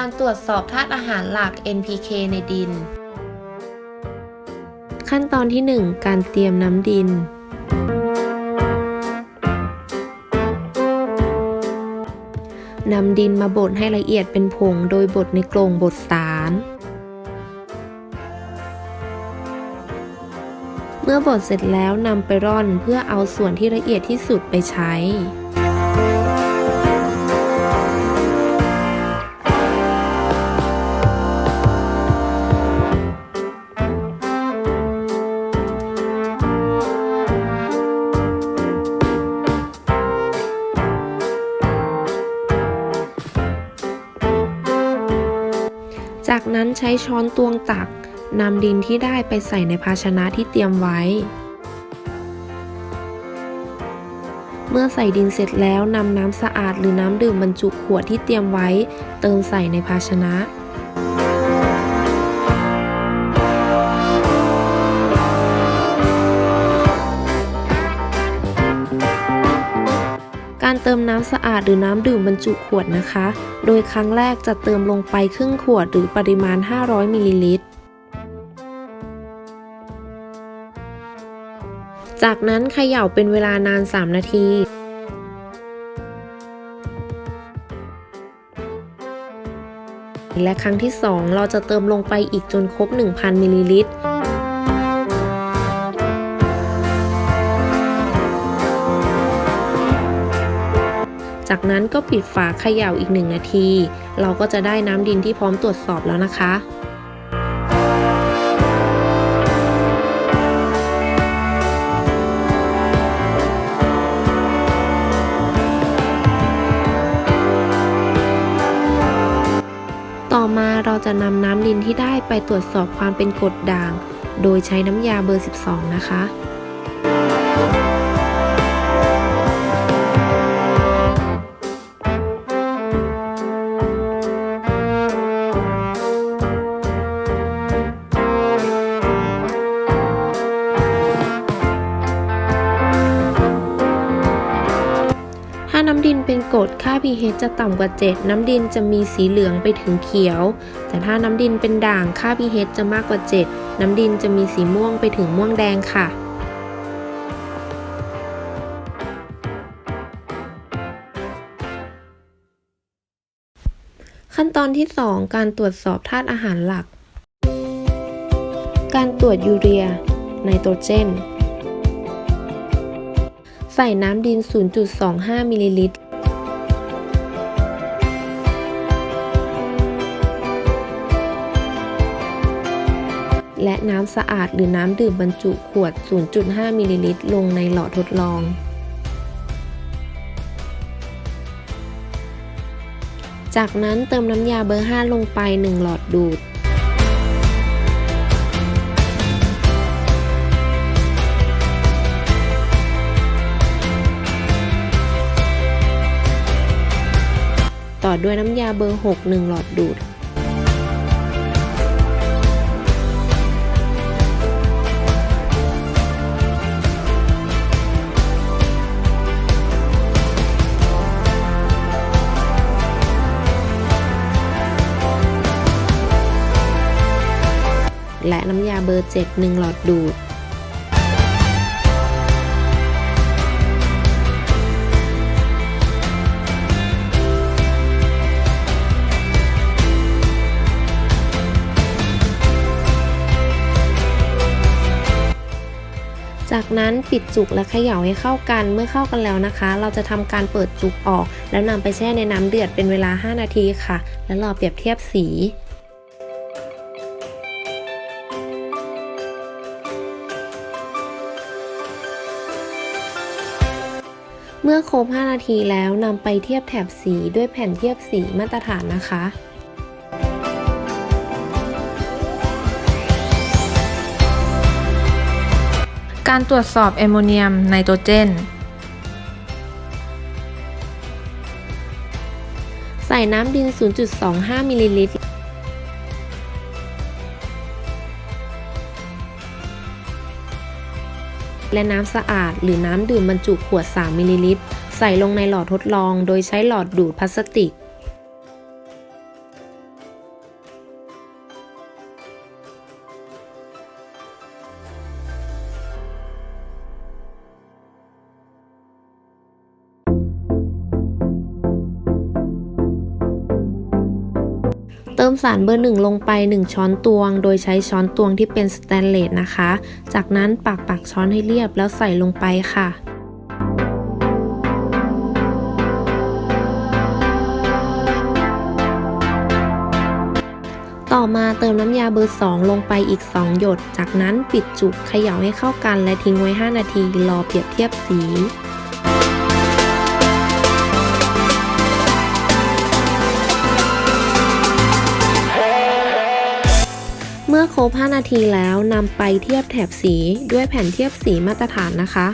การตรวจสอบธาตุอาหารหลัก NPK ในดิน ขั้นตอนที่ 1 การเตรียมน้ำดิน นำดินมาบดให้ละเอียดเป็นผงโดยบดในกรงบดสารเมื่อบดเสร็จแล้วนำไปร่อนเพื่อเอาส่วนที่ละเอียดที่สุดไปใช้ นั้นใช้ช้อนตวงตักนำดินที่ได้ไปใส่ในภาชนะที่เตรียมไว้ เมื่อใส่ดินเสร็จแล้วนำน้ำสะอาดหรือน้ำดื่มบรรจุขวดที่เตรียมไว้ เติมใส่ในภาชนะ สะอาดหรือน้ำดื่มบรรจุขวดนะคะ โดยครั้งแรกจะเติมลงไปครึ่งขวดหรือปริมาณ 500มิลลิลิตร จากนั้นเขย่าเป็นเวลานาน 3 นาทีและครั้งที่ 2 เราจะเติมลงไปอีกจนครบ 1,000มิลลิลิตร จากนั้นก็ปิดฝาเขย่าอีก 1 นาที เราก็จะได้น้ำดินที่พร้อมตรวจสอบแล้วนะคะต่อมาเราจะนำน้ำดินที่ได้ไปตรวจสอบความเป็นกรดด่าง โดยใช้น้ำยาเบอร์ 12 นะคะ pH จะต่ำกว่า 7 น้ำดินจะมีสีเหลืองไปถึงเขียว แต่ถ้าน้ำดินเป็นด่างค่า pH จะมากกว่า 7 น้ำดินจะมีสีม่วงไปถึงม่วงแดงค่ะขั้นตอนที่ 2 การตรวจสอบธาตุอาหารหลัก การตรวจยูเรีย ไนโตรเจน ใส่น้ำดิน 0.25 มิลลิลิตร และน้ำสะอาดหรือน้ำดื่มบรรจุขวด 0.5 มิลลิลิตร ลงในหลอดทดลอง จากนั้นเติมน้ำยาเบอร์ 5 ลงไป 1 หลอดดูด ต่อด้วยน้ำยาเบอร์ 6 1 หลอดดูด เบอร์ 7 1 หลอดดูด จากนั้นปิดจุกและเขย่าให้เข้ากันเมื่อเข้ากันแล้วนะคะ เราจะทำการเปิดจุกออก แล้วนำไปแช่ในน้ำเดือดเป็นเวลา 5 นาทีค่ะ แล้วรอเปรียบเทียบสี เมื่อครบ 5 นาทีแล้วนำไปเทียบแถบสีด้วยแผ่นเทียบสีมาตรฐานนะคะการตรวจสอบแอมโมเนียมไนโตรเจน ใส่น้ำดิน 0.25 มิลลิลิตร และน้ำสะอาด หรือน้ำดื่มบรรจุขวด 3 มิลลิลิตร ใส่ลงในหลอดทดลอง โดยใช้หลอดดูดพลาสติก เติมสารเบอร์หนึ่งลงไป 1 ช้อนตวง โดยใช้ช้อนตวงที่เป็นสแตนเลสนะคะ จากนั้นปักปักช้อนให้เรียบแล้วใส่ลงไปค่ะต่อมาเติมน้ำยาเบอร์ 2 ลงไปอีก 2 หยด จากนั้นปิดจุกเขย่าให้เข้ากันและทิ้งไว้ 5 นาที รอเปรียบเทียบสี อครบ 5 นาทีแล้วนำไปเทียบแถบสีด้วยแผ่นเทียบสีมาตรฐานนะคะ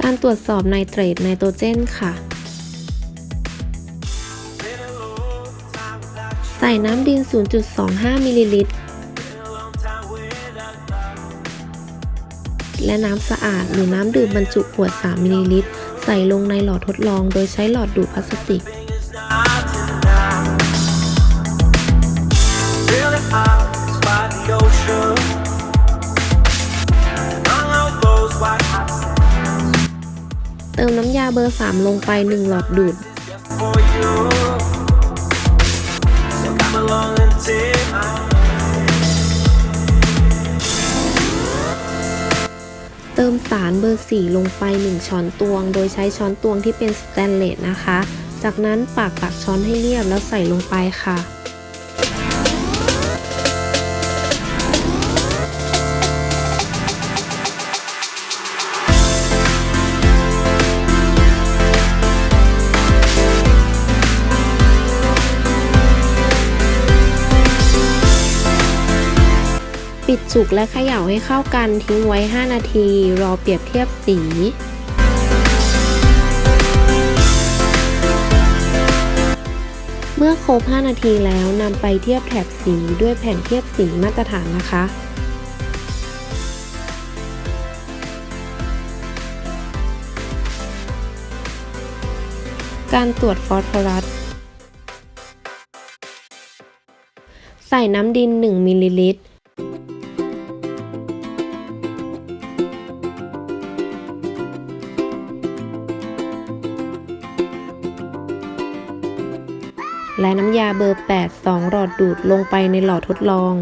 การตรวจสอบไนเตรตไนโตรเจนค่ะ ใส่น้ำดิน 0.25 มิลลิลิตร และน้ำสะอาด หรือน้ำดื่มบรรจุขวด 3 มิลลิลิตร ใส่ลงในหลอดทดลอง โดยใช้หลอดดูดพลาสติก เติมน้ำยาเบอร์ 3 ลงไป 1 หลอดดูด for you. So come along and take my ารเบอร์ 4 ลงไป 1 ช้อนตวง โดยใช้ช้อนตวงที่เป็นสแตนเลสนะคะ จากนั้นปากปักช้อนให้เรียบแล้วใส่ลงไปค่ะ ปิดจุกและเขย่าให้เข้ากันทิ้งไว้ 5 นาที รอเปรียบเทียบสีเมื่อครบ 5 นาทีแล้วนำไปเทียบแถบสีด้วยแผ่นเทียบสีมาตรฐานนะคะ การตรวจฟอสฟอรัส ใส่น้ำดิน 1มิลลิลิตร และน้ำยาเบอร์ 8 2 หลอดดูดลงไปในหลอดทดลอง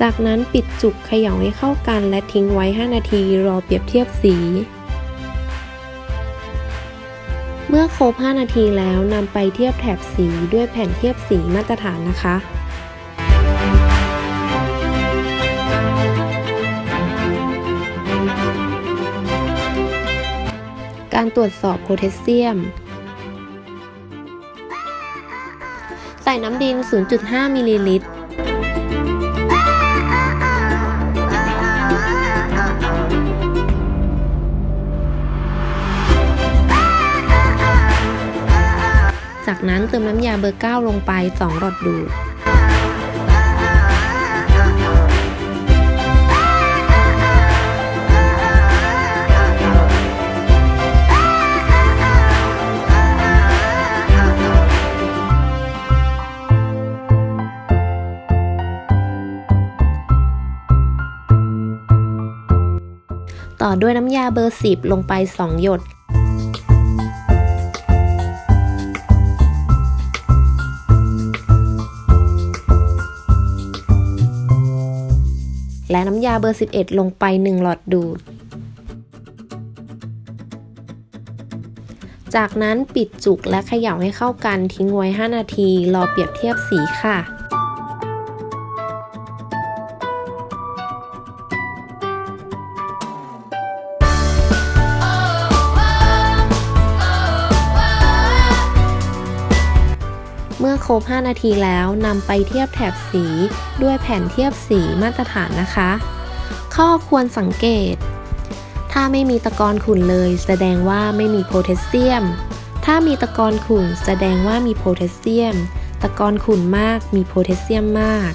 จากนั้นปิดจุกเขย่าให้เข้ากันและทิ้งไว้ 5 นาทีรอเปรียบเทียบสี เมื่อครบ 5 นาทีแล้วนำไปเทียบแถบสีด้วยแผ่นเทียบสีมาตรฐานนะคะการตรวจสอบโพแทสเซียม ใส่น้ำดิน 0.5 มิลลิลิตร จากนั้นเติมน้ำยาเบอร์ 9 ลงไป 2 หลอดดูดต่อด้วยน้ำยาเบอร์ 10 ลงไป 2 หยด ยาเบอร์ 11 ลงไป 1 หลอดดูด จากนั้นปิดจุกและเขย่าให้เข้ากันทิ้งไว้ 5 นาที รอเปรียบเทียบสีค่ะเมื่อครบ 5 นาทีแล้วนำไปเทียบแถบสีด้วยแผ่นเทียบสีมาตรฐานนะคะ ข้อควรสังเกต ถ้าไม่มีตะกอนขุ่นเลย แสดงว่าไม่มีโพแทสเซียม ถ้ามีตะกอนขุ่นแสดงว่ามีโพแทสเซียม ตะกอนขุ่นมากมีโพแทสเซียมมาก